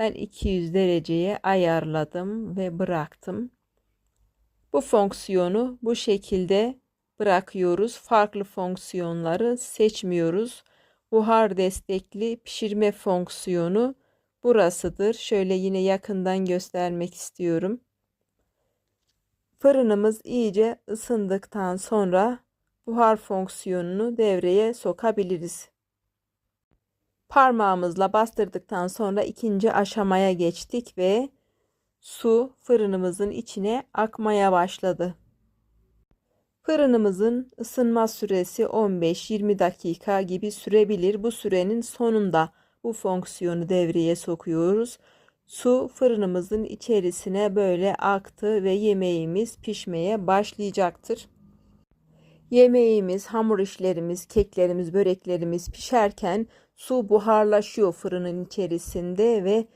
Ben 200 dereceye ayarladım ve bıraktım. Bu fonksiyonu bu şekilde bırakıyoruz. Farklı fonksiyonları seçmiyoruz. Buhar destekli pişirme fonksiyonu burasıdır. Şöyle yine yakından göstermek istiyorum. Fırınımız iyice ısındıktan sonra buhar fonksiyonunu devreye sokabiliriz. Parmağımızla bastırdıktan sonra ikinci aşamaya geçtik ve su fırınımızın içine akmaya başladı. Fırınımızın ısınma süresi 15-20 dakika gibi sürebilir. Bu sürenin sonunda bu fonksiyonu devreye sokuyoruz. Su fırınımızın içerisine böyle aktı ve yemeğimiz pişmeye başlayacaktır. Yemeğimiz, hamur işlerimiz, keklerimiz, böreklerimiz pişerken su buharlaşıyor fırının içerisinde ve